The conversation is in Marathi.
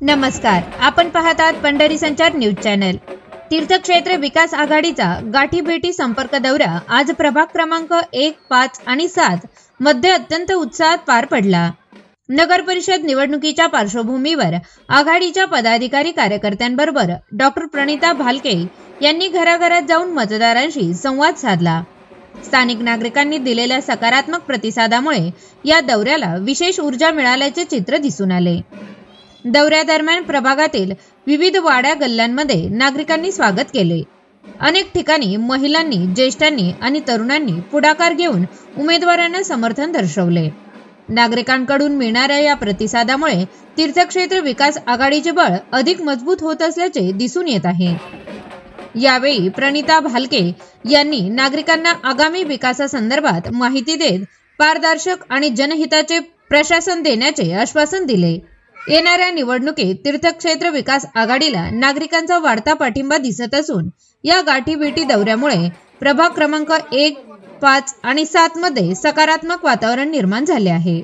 नमस्कार. आपण पाहतात पंढरी संचार न्यूज चॅनल. तीर्थक्षेत्र विकास आघाडीचा गाठीभेटी संपर्क दौरा आज प्रभाग क्रमांक एक पाच आणि सात मध्ये अत्यंत उत्साहात पार पडला. नगर परिषद निवडणुकीच्या पार्श्वभूमीवर आघाडीच्या पदाधिकारी कार्यकर्त्यांबरोबर डॉक्टर प्रणिता भालके यांनी घराघरात जाऊन मतदारांशी संवाद साधला. स्थानिक नागरिकांनी दिलेल्या सकारात्मक प्रतिसादामुळे या दौऱ्याला विशेष ऊर्जा मिळाल्याचे चित्र दिसून आले. दौऱ्यादरम्यान प्रभागातील विविध वाड्या गल्ल्यांमध्ये नागरिकांनी स्वागत केले. अनेक ठिकाणी महिलांनी ज्येष्ठांनी आणि तरुणांनी पुढाकार घेऊन उमेदवारांना समर्थन दर्शवले. नागरिकांकडून मिळणाऱ्या या प्रतिसादामुळे तीर्थक्षेत्र विकास आघाडीचे बळ अधिक मजबूत होत असल्याचे दिसून येत आहे. यावेळी प्रणिता भालके यांनी नागरिकांना आगामी विकासासंदर्भात माहिती देत पारदर्शक आणि जनहिताचे प्रशासन देण्याचे आश्वासन दिले. येणाऱ्या निवडणुकीत तीर्थक्षेत्र विकास आघाडीला नागरिकांचा वाढता पाठिंबा दिसत असून या गाठीभेटी दौऱ्यामुळे प्रभाग क्रमांक एक पाच आणि सात मध्ये सकारात्मक वातावरण निर्माण झाले आहे.